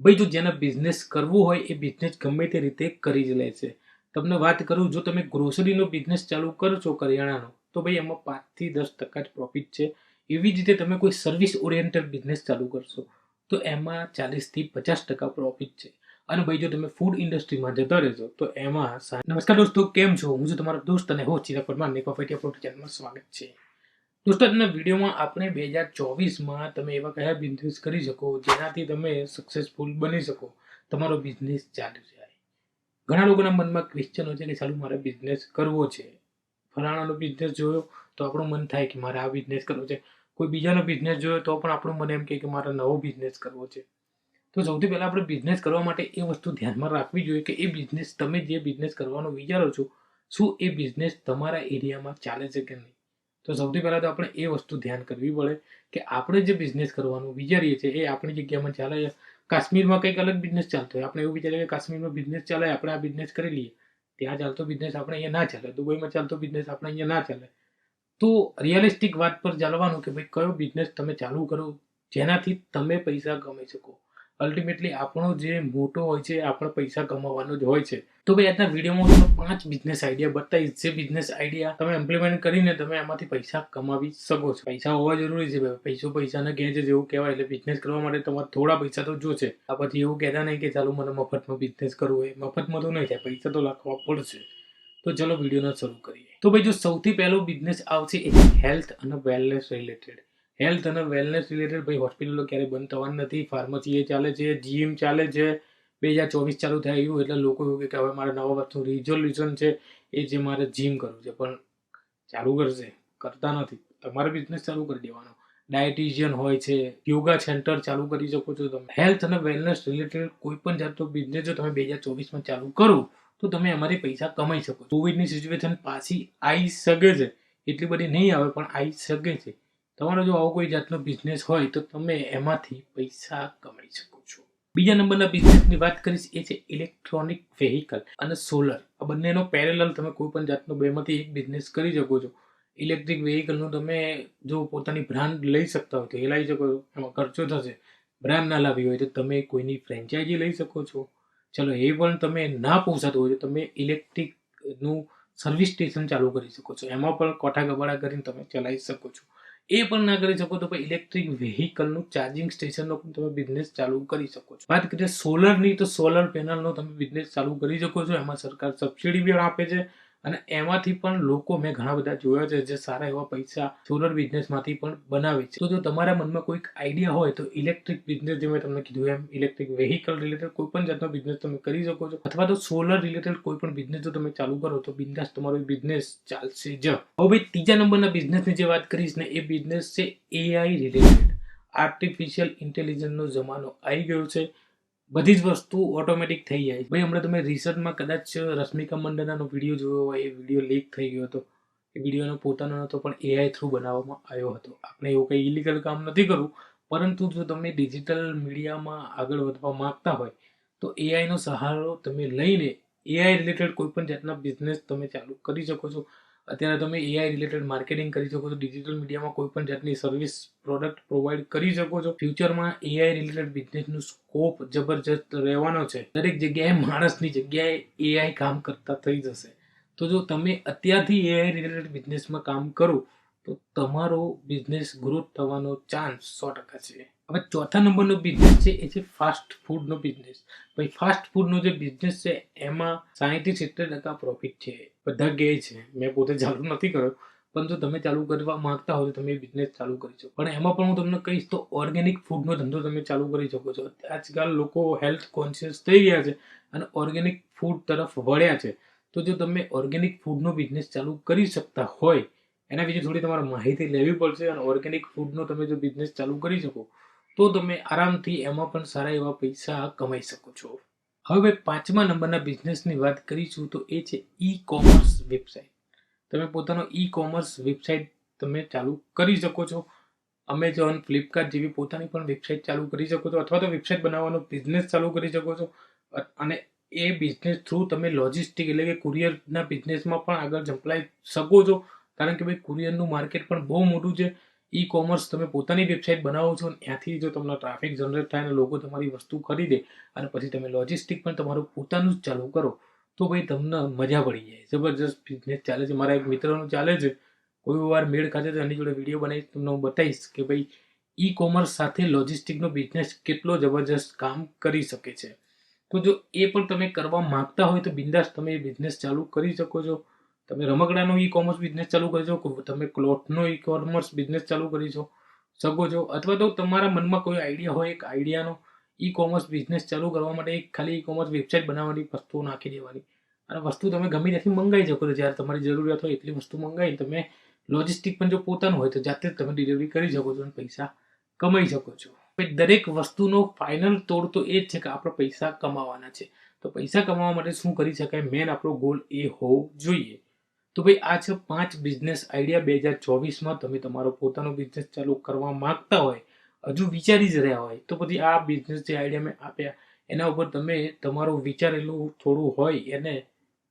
ભાઈ, જો જેને બિઝનેસ કરવું હોય, એ બિઝનેસ ગમે તે રીતે કરી જ લે છે. તમને વાત કરું, જો તમે ગ્રોસરીનો બિઝનેસ ચાલુ કરો છો કરિયાણાનો, તો ભાઈ, એમાં પાંચથી દસ ટકા જ પ્રોફિટ છે. એવી જ રીતે તમે કોઈ સર્વિસ ઓરિએન્ટેડ બિઝનેસ ચાલુ કરશો, તો એમાં ચાલીસથી પચાસ ટકા પ્રોફિટ છે. અને ભાઈ, જો તમે ફૂડ ઇન્ડસ્ટ્રીમાં જતા રહેશો, તો એમાં નમસ્કાર દોસ્તો, કેમ છો? હું છું તમારો દોસ્ત અને હો ચિરાગ પરમાર ફેટિયા પ્રોટી ચેનલમાં સ્વાગત છે. દોસ્તો આજના વિડીયોમાં આપણે બે હજાર ચોવીસમાં તમે એવા કયા બિઝનેસ કરી શકો, જેનાથી તમે સક્સેસફુલ બની શકો, તમારો બિઝનેસ ચાલુ જાય. ઘણા લોકોના મનમાં ક્વેશ્ચન હોય છે કે ચાલુ મારે બિઝનેસ કરવો છે. ફલાણાનો બિઝનેસ જોયો તો આપણું મન થાય કે મારે આ બિઝનેસ કરવો છે. કોઈ બીજાનો બિઝનેસ જોયો તો પણ આપણું મને એમ કહે કે મારે નવો બિઝનેસ કરવો છે. તો સૌથી પહેલાં આપણે બિઝનેસ કરવા માટે એ વસ્તુ ધ્યાનમાં રાખવી જોઈએ કે એ બિઝનેસ તમે જે બિઝનેસ કરવાનો વિચારો છો, શું એ બિઝનેસ તમારા એરિયામાં ચાલે છે કે નહીં? તો સૌથી પહેલાં તો આપણે એ વસ્તુ ધ્યાન કરવી પડે કે આપણે જે બિઝનેસ કરવાનું વિચારીએ છીએ, એ આપણી જગ્યામાં ચાલે. કાશ્મીરમાં કંઈક અલગ બિઝનેસ ચાલતો હોય. આપણે એવું વિચારીએ કે કાશ્મીરમાં બિઝનેસ ચાલે, આપણે આ બિઝનેસ કરી લઈએ. ત્યાં ચાલતો બિઝનેસ આપણે અહીંયા ના ચાલે. દુબઈમાં ચાલતો બિઝનેસ આપણે અહીંયા ના ચાલે. તો રિયલિસ્ટિક વાત પર ચાલવાનું કે ભાઈ કયો બિઝનેસ તમે ચાલુ કરો, જેનાથી તમે પૈસા કમાઈ શકો. અલ્ટિમેટલી આપણો જે મોટો હોય છે આપણે પૈસા કમાવાનો જ હોય છે. તો ભાઈ, આજના વિડીયોમાં હું પાંચ બિઝનેસ આઈડિયા બતાવીશ. જે બિઝનેસ આઈડિયા તમે ઇમ્પ્લિમેન્ટ કરીને તમે આમાંથી પૈસા કમાવી શકો છો. પૈસા હોવા જરૂરી છે ભાઈ. પૈસો પૈસાને છે જેવું કહેવાય એટલે બિઝનેસ કરવા માટે તમારે થોડા પૈસા તો જોશે. આ પછી એવું કહેતા નહીં કે ચાલો મને મફતમાં બિઝનેસ કરવો હોય. મફતમાં તો નહીં થાય. પૈસા તો લાખવા પડશે. તો ચલો વિડીયોને શરૂ કરીએ. તો ભાઈ, જો સૌથી પહેલો બિઝનેસ આવશે એ હેલ્થ અને વેલનેસ રિલેટેડ હેલ્થ અને વેલનેસ રિલેટેડ ભાઈ હોસ્પિટલો ક્યારેય બંધ થવાની નથી, ફાર્મસી એ ચાલે છે, જીમ ચાલે છે. બે હજાર ચોવીસ ચાલુ થાય એવું એટલે લોકો એવું કે હવે મારે નવા વર્ષનું રિઝોલ્યુશન છે એ જે મારે જીમ કરવું છે. પણ ચાલુ કરશે, કરતા નથી. તમારે બિઝનેસ ચાલુ કરી દેવાનો. ડાયટિશિયન હોય છે યોગા સેન્ટર ચાલુ કરી શકો છો તમે. હેલ્થ અને વેલનેસ રિલેટેડ કોઈ પણ જાતનો બિઝનેસ જો તમે બે હજાર ચોવીસમાં ચાલુ કરો, તો તમે એમાંથી પૈસા કમાઈ શકો કોવિડની સિચ્યુએશન પાછી આવી શકે છે. એટલી બધી નહીં આવે, પણ આવી શકે છે. તમારો જો આવો કોઈ જાતનો બિઝનેસ હોય તો તમે એમાંથી પૈસા કમાઈ શકો છો. બીજા નંબરના બિઝનેસની વાત કરીશ, એ છે ઇલેક્ટ્રોનિક વેહિકલ અને સોલર આ બંનેનો પેરેલલ તમે કોઈ પણ જાતનો બેમાંથી એક બિઝનેસ કરી શકો છો. ઇલેક્ટ્રિક વેહિકલનું તમે જો પોતાની બ્રાન્ડ લઈ શકતા હોય તો એ લઈ શકો છો. એમાં ખર્ચો થશે. બ્રાન્ડ ના લાવી હોય તો તમે કોઈની ફ્રેન્ચાઇઝી લઈ શકો છો. ચલો, એ પણ તમે ના પોસાતું હોય તો તમે ઇલેક્ટ્રિકનું સર્વિસ સ્ટેશન ચાલુ કરી શકો છો. એમાં પણ કોઠા ગબાડા કરીને તમે ચલાવી શકો છો. એ પણ ના કરી શકો તો ઇલેક્ટ્રિક વેહિકલનું ચાર્જિંગ સ્ટેશનનો પણ તમે બિઝનેસ ચાલુ કરી શકો છો. વાત કરીએ સોલરની તો સોલર પેનલનો તમે બિઝનેસ ચાલુ કરી શકો છો. એમાં સરકાર સબસિડી પણ આપે છે. અને એમાંથી પણ લોકો મેં ઘણા બધા જોયા છે જે સારા એવા પૈસા સોલર બિઝનેસમાંથી પણ બનાવે છે. તો જો તમારા મનમાં કોઈક આઈડિયા હોય તો ઇલેક્ટ્રિક બિઝનેસ જે મેં તમને કીધું, એમ ઇલેક્ટ્રિક વેહિકલ રિલેટેડ કોઈ પણ જાતનો બિઝનેસ તમે કરી શકો છો. અથવા તો સોલર રિલેટેડ કોઈ પણ બિઝનેસ જો તમે ચાલુ કરો તો બિઝનેસ તમારો બિઝનેસ ચાલશે જ. હવે ભાઈ ત્રીજા નંબરના બિઝનેસની જે વાત કરીશ ને, એ બિઝનેસ છે એઆઈ રિલેટેડ આર્ટિફિશિયલ ઇન્ટેલિજન્સનો જમાનો આવી ગયો છે. બધી જ વસ્તુ ઓટોમેટિક થઈ જાય ભાઈ, હમણાં તમે રિસર્ચમાં કદાચ રશ્મિકા મંડનાનો વીડિયો જોયો હોય, એ વીડિયો લીક થઈ ગયો હતો. એ વિડીયોનો પોતાનો નહોતો પણ એઆઈ થ્રુ બનાવવામાં આવ્યો હતો. આપણે એવું કંઈ ઇલીગલ કામ નથી કરવું, પરંતુ જો તમે ડિજિટલ મીડિયામાં આગળ વધવા માંગતા હોય, તો એઆઈનો સહારો તમે લઈને એઆઈ રિલેટેડ કોઈ પણ જાતના બિઝનેસ તમે ચાલુ કરી શકો છો. અત્યારે તમે એઆઈ રિલેટેડ માર્કેટિંગ કરી શકો છો ડિજિટલ મીડિયામાં કોઈ પણ જાતની સર્વિસ પ્રોડક્ટ પ્રોવાઈડ કરી શકો છો. ફ્યુચરમાં એઆઈ રિલેટેડ બિઝનેસનું સ્કોપ જબરજસ્ત રહેવાનો છે. દરેક જગ્યાએ માણસની જગ્યાએ એઆઈ કામ કરતા થઈ જશે. તો જો તમે અત્યારથી એઆઈ રિલેટેડ બિઝનેસમાં કામ કરો, તો તમારો બિઝનેસ ગ્રોથ થવાનો ચાન્સ સો ટકા છે. હવે ચોથા નંબરનો બિઝનેસ છે, એ છે ફાસ્ટ ફૂડનો બિઝનેસ ભાઈ ફાસ્ટ ફૂડનો જે બિઝનેસ છે, એમાં સાહીઠથી સિત્તેર ટકા પ્રોફિટ છે. બધા કહે છે, મેં પોતે ચાલુ નથી કર્યો, પણ જો તમે ચાલુ કરવા માંગતા હો તો તમે બિઝનેસ ચાલુ કરી શકો. પણ એમાં પણ હું તમને કહીશ તો ઓર્ગેનિક ફૂડનો ધંધો તમે ચાલુ કરી શકો છો. આજકાલ લોકો હેલ્થ કોન્શિયસ થઈ ગયા છે અને ઓર્ગેનિક ફૂડ તરફ વળ્યા છે. તો જો તમે ઓર્ગેનિક ફૂડનો બિઝનેસ ચાલુ કરી શકતા હોય, એના વિશે થોડી તમારે માહિતી લેવી પડશે અને ઓર્ગેનિક ફૂડનો તમે જો બિઝનેસ ચાલુ કરી શકો તો તમે આરામથી એમાં પણ સારા એવા પૈસા કમાઈ શકો છો. હવે પાંચમા નંબરના બિઝનેસની વાત કરીશું તો એ છે ઈ કોમર્સ વેબસાઇટ તમે પોતાનો ઈ કોમર્સ વેબસાઇટ તમે ચાલુ કરી શકો છો. અમેઝોન ફ્લિપકાર્ટ જેવી પોતાની પણ વેબસાઇટ ચાલુ કરી શકો છો અથવા તો વેબસાઇટ બનાવવાનો બિઝનેસ ચાલુ કરી શકો છો. અને એ બિઝનેસ થ્રુ તમે લોજિસ્ટિક એટલે કે કુરિયરના બિઝનેસમાં પણ આગળ ઝંપલાઈ શકો છો. કારણ કે ભાઈ કુરિયરનું માર્કેટ પણ બહુ મોટું છે. ઈ કોમર્સ તમે પોતાની વેબસાઇટ બનાવો છો અને ત્યાંથી જો તમને ટ્રાફિક જનરેટ થાય અને લોકો તમારી વસ્તુ ખરીદે અને પછી તમે લોજિસ્ટિક પણ તમારું પોતાનું જ ચાલુ કરો, તો ભાઈ તમને મજા પડી જાય. જબરજસ્ત બિઝનેસ ચાલે છે. મારા એક મિત્રનું ચાલે છે. કોઈ વાર મેળ ખાતે તો એની જોડે વીડિયો બનાવી તમને હું બતાવીશ કે ભાઈ ઈ કોમર્સ સાથે લોજિસ્ટિકનો બિઝનેસ કેટલો જબરજસ્ત કામ કરી શકે છે. તો જો એ પણ તમે કરવા માંગતા હોય તો બિંદાસ તમે એ બિઝનેસ ચાલુ કરી શકો છો. તમે રમકડાનો ઈ કોમર્સ બિઝનેસ ચાલુ કરી શકો, તમે ક્લોથનો ઈ કોમર્સ બિઝનેસ ચાલુ કરી છો શકો છો. અથવા તો તમારા મનમાં કોઈ આઈડિયા હોય, એક આઈડિયાનો ઈ કોમર્સ બિઝનેસ ચાલુ કરવા માટે એક ખાલી ઈ કોમર્સ વેબસાઇટ બનાવવાની વસ્તુઓ નાખી દેવાની. અને વસ્તુ તમે ગમે ત્યાંથી મંગાવી શકો છો. જ્યારે તમારી જરૂરિયાત હોય એટલી વસ્તુ મંગાવી તમે લોજિસ્ટિક પણ જો પોતાનું હોય તો જાતે જ તમે ડિલિવરી કરી શકો છો અને પૈસા કમાઈ શકો છો. દરેક વસ્તુનો ફાઇનલ તોડ તો એ જ છે કે આપણે પૈસા કમાવાના છે. તો પૈસા કમાવા માટે શું કરી શકાય? મેન આપણો ગોલ એ હોવો જોઈએ. તો ભાઈ, આ છે પાંચ બિઝનેસ આઈડિયા બે હજાર ચોવીસમાં તમે તમારો પોતાનો બિઝનેસ ચાલુ કરવા માંગતા હોય, હજુ વિચારી જ રહ્યા હોય, તો પછી આ બિઝનેસ જે આઈડિયા મેં આપ્યા, એના ઉપર તમે તમારું વિચારેલું થોડું હોય, એને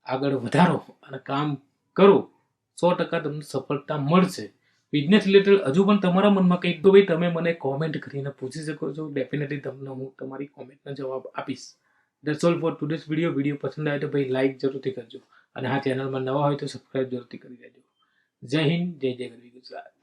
આગળ વધારો અને કામ કરો, સો ટકા તમને સફળતા મળશે. બિઝનેસ રિલેટેડ હજુ પણ તમારા મનમાં કંઈક, તો ભાઈ તમે મને કોમેન્ટ કરીને પૂછી શકો છો ડેફિનેટલી તમને હું તમારી કોમેન્ટનો જવાબ આપીશ. That's all for today's video video પસંદ આવે તો ભાઈ લાઈક જરૂરથી કરજો. અને હા ચેનલમાં નવા હોય તો સબસ્ક્રાઈબ જરૂરથી કરી દેજો. જય હિન્દ, જય જય ગરવી ગુજરાત.